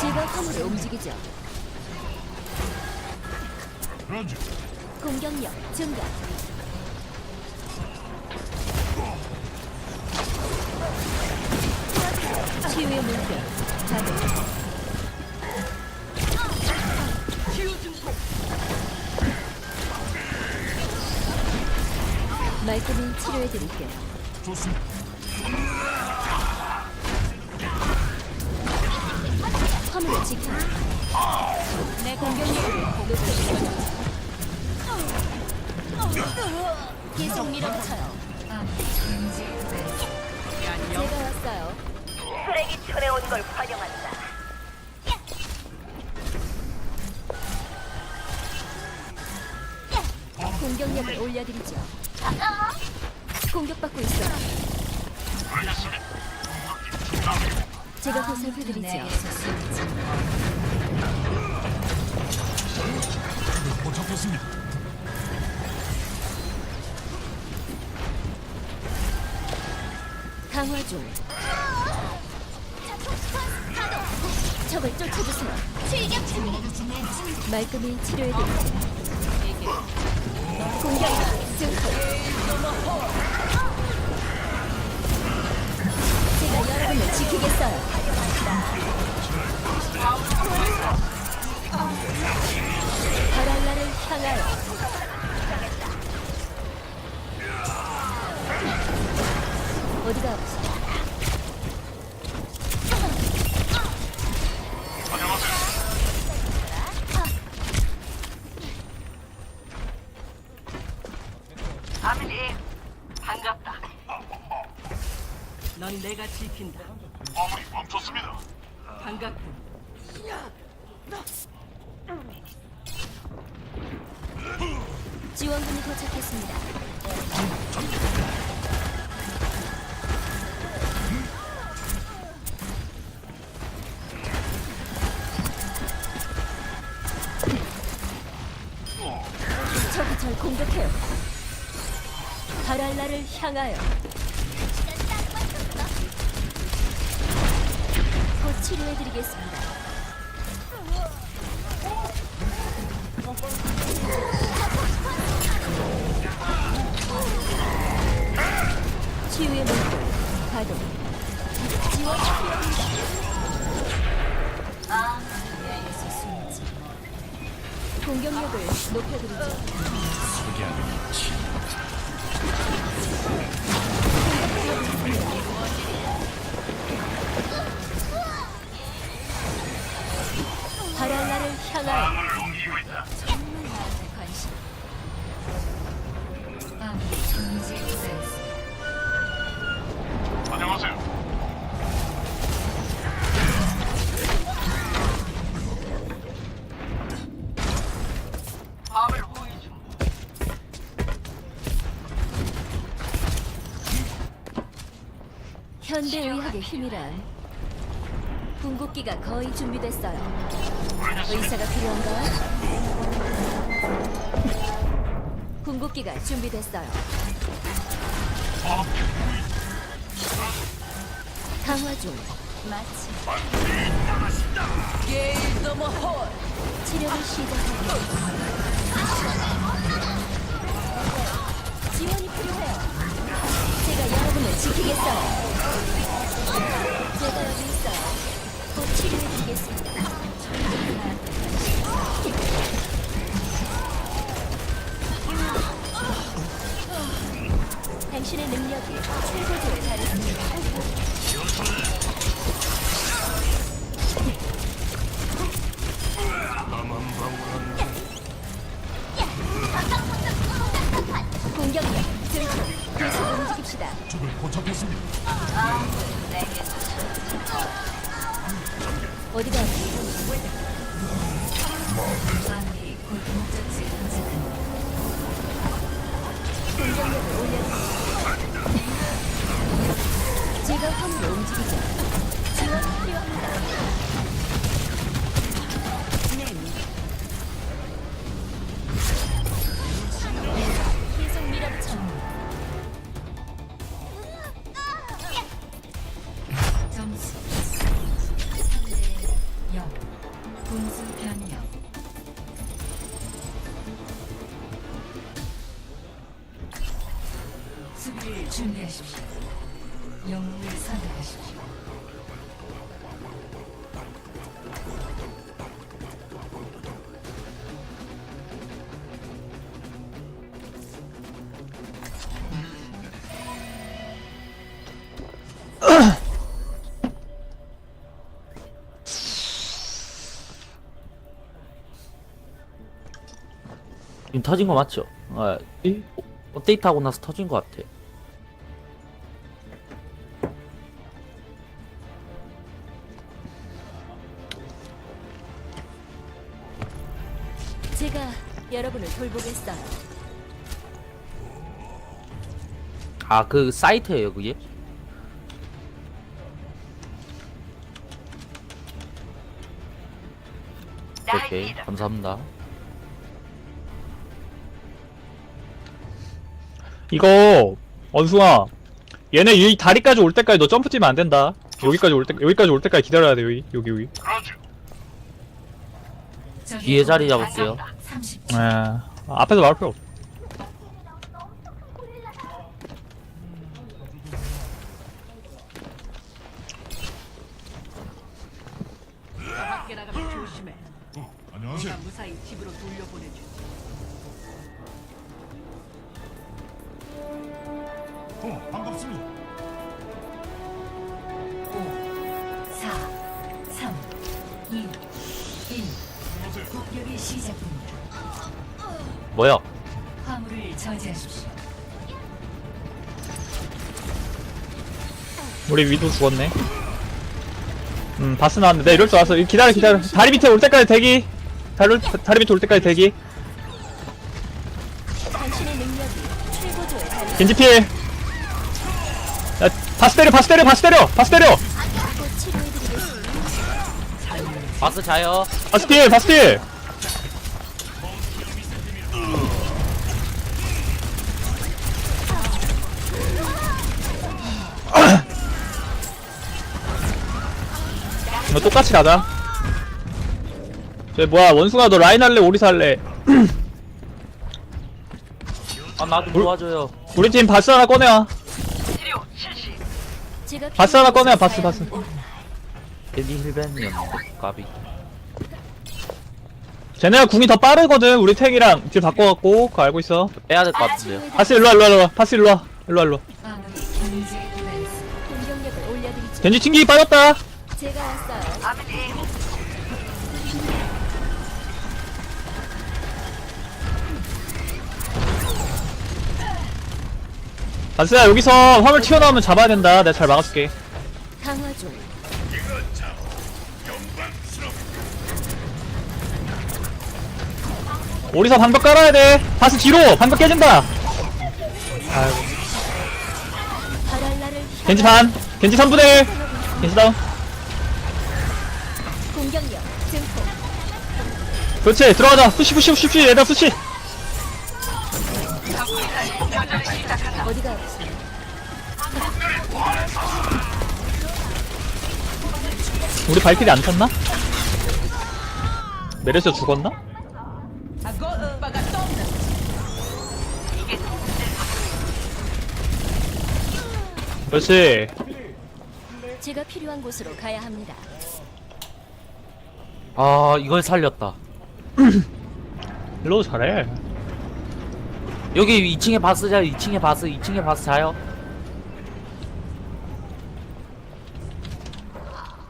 제가 화물을 움직이죠. 라지 공격력 증가. 치유의 물결 자동. 말끔히 치료해 드릴게요. 좋습니다. 화물을 지켜. 내 공격력을 높여 계속 밀어붙여요. 제가 왔어요. 쓰레기 천에 온 걸 환영한다. 공격력을 올려드리죠. 공격받고 있어. 제가 보살펴드리죠. 도착했습니다. 강화 중. 적을 쫓아주세요. 말끔히 치료해드리죠. 공격력 증폭. 제가 여러분을 지키겠어요. 바랄라를 향하여. 어디가 반갑다. 넌 내가 지킨다. 화물이 멈췄습니다. 반갑군. 지원군이 도착했습니다. 적이 바랄라를 향하여. 곧 치료해드리겠습니다. 바랄라를 향하여. 정말 나한테 관심. 안녕하세요. 현대의학의 힘이란 궁극기가 거의 준비됐어요. 의사가 필요한가요? 궁극기가 준비됐어요. 강화 중. 마치 게일 더머 홀. 치료를 시작합니다. 지원이 필요해요. 제가 여러분을 지키겠어요. 제가 여기 있어요. 곧 치료해드리겠습니다. 당신의 능력이 최고조에 달했습니다. 공격력 제가 함께 움직이자. 지원 필요합니다. 준비하십시오 영웅을 선택하십시오. 지금 터진 거 맞죠? 아, 업데이트 하고 나서 터진 거 같아. 돌보겠어요. 아, 그 사이트예요, 그게? 오케이, 감사합니다. 이거 원숭아 얘네 이 다리까지 올 때까지 너 점프 뛰면 안 된다 여기까지 올 때 여기까지 올 때까지 기다려야 돼 여기 여기 여기. 적의 뒤에 자리 잡을게요. 30초. 에 앞에서 말할 필요 없어 밖에 나가면 조심해. 어, 안녕하세요. 내가 무사히 집으로 돌려보내주지. 어, 반갑습니다. 4, 3, 2, 1. 안녕하세요. 공격이 시작됩니다. 뭐야? 화물을 저지하십시오. 우리 위도 죽었네 음 바스 나왔는데 내가 이럴 줄 알았어 기다려 기다려 다리 밑에 올 때까지 대기 다리, 다리 밑에 올 때까지 대기 당신의 능력이 최고조에 달했습니다. 겐지 필 야, 바스 때려 바스 때려 바스 때려 바스 때려 치료해드리겠습니다. 바스 자요. 바스 필 바스 필 이거 똑같이 가자 저 뭐야 원숭아 너 라인 할래 오리사 할래 아, 나도 도와줘요. 우리 팀 바스 하나. 제가 바스 하나 꺼내와 필요한 바스 바스 겐지 힐벤이었는데, 까비. 쟤네가 궁이 더 빠르거든 우리 탱이랑 딜 바꿔갖고 그거 알고 있어 빼야 될 것 같은데요. 바스 일로와 일로와 일로와 바스 일로와 일로와 일로와 공격력을 올려드리죠. 겐지 튕기기 빠졌다 제가 왔어요. 아버지 바스야 여기서 화물 튀어나오면 잡아야 된다. 내가 잘 막아줄게. 강화 중. 오리사 방벽 깔아야 돼. 바스 뒤로. 방벽 깨진다. 아이고 바랄라를 겐지 반. 겐지 3분의 1 겐지 다운 공격력 증폭. 그렇지 들어가자 푸시 푸시 푸시 푸시 얘들아 푸시 어디가? 우리 발길이 안 탔나? 메르스 죽었나? 오빠가 떴다. 그렇지 제가 필요한 곳으로 가야 합니다. 아, 이걸 살렸다. 일로 잘해 여기 2층에 바스 자요, 2층에 바스, 2층에 바스 자요.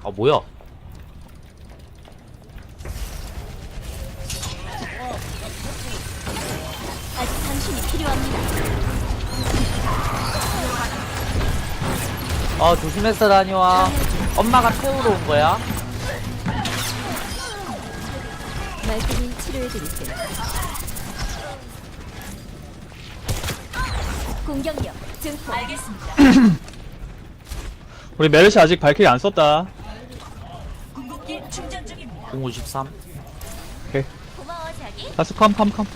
아, 뭐야? 아직 당신이 필요합니다. 아, 조심해서 다녀와. 엄마가 태우러 온 거야? 말끔히 치료해드릴게요. 공격력 증폭. 알겠습니다. 우리 메르시 아직 발길이 안 썼다 053. 오케이 고마워 자기. 바스 컴 컴 컴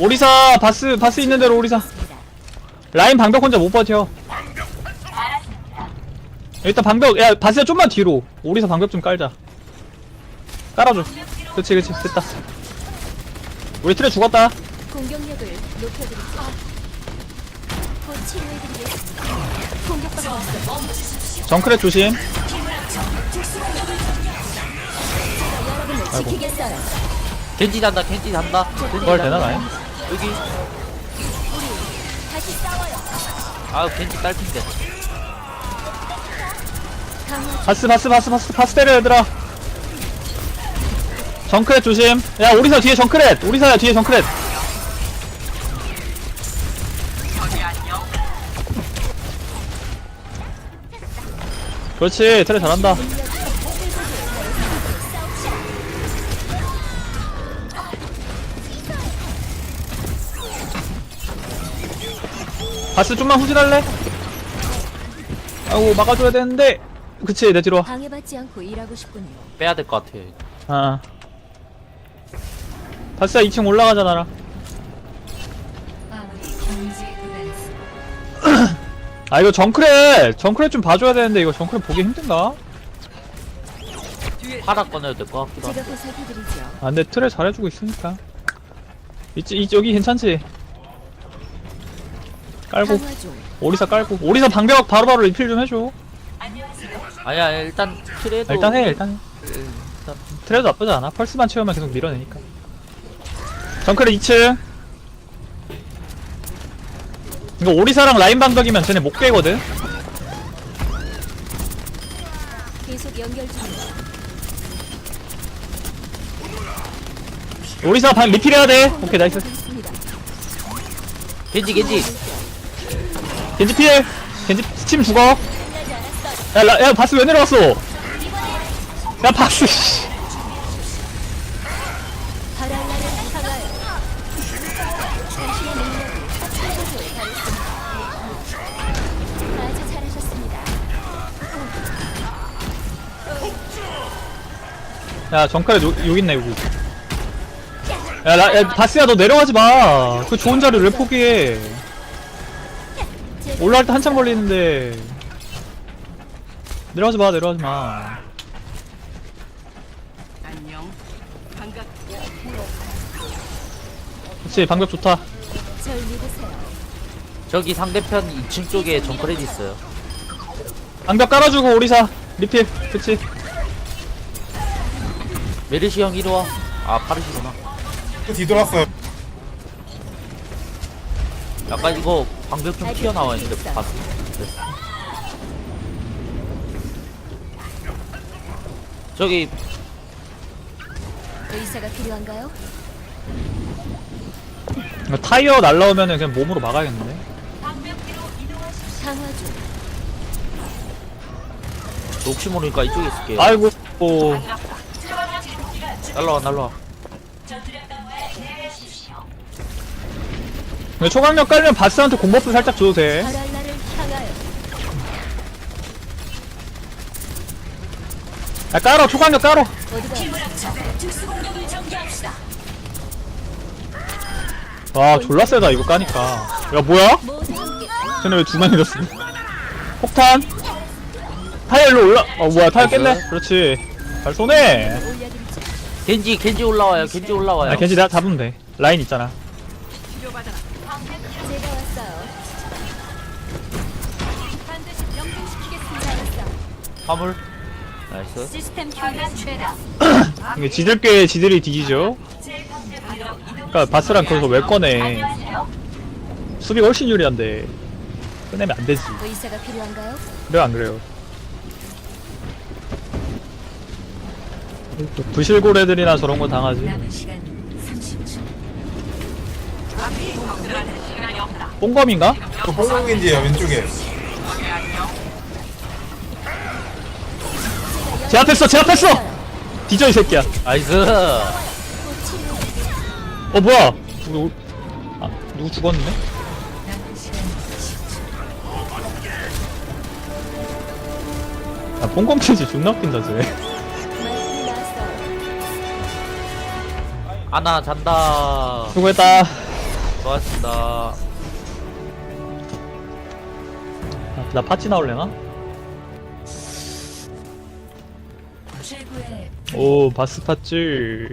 오리사 바스 바스 있는 대로 오리사 라인 방벽 혼자 못 버텨 일단 방벽 야 바스야 좀만 뒤로 오리사 방벽 좀 깔자 깔아줘 그치 그치 됐다 우리 트레 죽었다 공격력을 높여드리죠. 곧 치료해드리겠습니다. 공격받고 있어. 정크렛 조심. 여러분을 지키겠어요. 겐지 잔다 겐지 잔다 겐지 부활 되나. 나요? 여기 다시 싸워요. 아 겐지 딸핀데 강화 바스 바스 바스 바스 바스 때려 얘들아. 정크렛 조심. 야 오리사 뒤에 정크렛. 오리사야 뒤에 정크렛. 그렇지 트레 잘한다. 바스 좀만 후진할래? 아이고 막아줘야 되는데 그치 내 뒤로 와. 방해받지 않고 일하고 싶군요. 빼야 될 것 같아 아 바스야 2층 올라가잖아 화물이 경제에 도달했습니다. 아 이거 정크렛 정크렛 좀 봐줘야 되는데 이거 정크렛 보기 힘든가? 파라 꺼내야 될 것 같기도 하고 제가 보살펴드리죠. 아 근데 트레 잘해주고 있으니까 이쪽 이 여기 괜찮지? 깔고 강화 중. 오리사 깔고 오리사 방벽 바로바로 리필 좀 해줘 아니야 일단 트레도 아, 일단 해 일단 해 일단 트레도 나쁘지 않아 펄스만 채우면 계속 밀어내니까 정크렛 2층. 이거 오리사랑 라인 방벽이면 쟤네 못 깨거든. 계속 연결 중이에요. 오리사 방 리필해야 돼. 오케이 나이스. 있습니다. 겐지 겐지. 겐지 필. 겐지 스팀 죽어. 야, 라, 야 바스 왜 내려왔어? 야 바스 씨. 야 정칼에 요, 여기 있네 여기. 야, 라, 야 바스야 너 내려가지 마그 좋은 자리를 왜 포기해? 올라갈 때 한참 걸리는데. 내려가지 마 내려가지 마. 안녕. 반갑. 그치 방벽 좋다. 절 믿으세요. 저기 상대편 2층 쪽에 정크레디 있어요. 방벽 깔아주고 오리사. 리필. 그치 메르시 형 이리 와 아 파르시구나 뒤돌았어요. 약간 이거 방벽 좀 튀어나와 있는데 봤어 됐어. 저기 의사가 필요한가요? 타이어 날라오면은 그냥 몸으로 막아야겠는데 강화 중. 혹시 모르니까 이쪽에 있을게요 아이고 오. 날라와 날라와. 근데 초강력 깔면 바스한테 공버프 살짝 줘도 돼. 향하여. 야 깔어 초강력 깔어 어디가 와 졸라 세다 이거 까니까. 야 뭐야? 쟤네 왜두 마리 넣었어? 폭탄? 타이어 일로 올라 어 뭐야 타이어 깼네 그렇지. 잘 쏘네. 겐지 겐지 올라와요 겐지 올라와요 아 겐지 내가 잡으면 돼 라인 있잖아 치료받아라. 제가 왔어요. 반드시 명중시키겠습니다. 잘했어. 화물 나이스 시스템 교란 최다. 이게 지들께 지들이 뒤지죠 그니까 바스랑 거기서 왜 꺼내 수비가 훨씬 유리한데 꺼내면 안 되지 의사가 필요한가요? 그래 안 그래요 부실고래들이나 저런 거 당하지 남은 시간 30초. 적들한테 시간이 없다. 뽕검인가? 그 뽕뽕인지요 왼쪽에. 제압했어 제압했어 뒤져 이 새끼야 나이스. 어 뭐야 누구 아 누구 죽었네 남은 시간 10초. 아 뽕검 치지 존나 웃긴다 쟤 아나 잔다 수고했다 좋았습니다 아, 나 파티 나올래나? 오 바스 파츠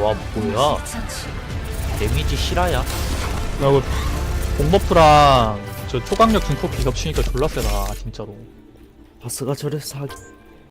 와 뭐야. 데미지 실화야 그리고 공버프랑 저 초강력 증폭기 겹치니까 졸라 세다 진짜로. 바스가 저래서 사기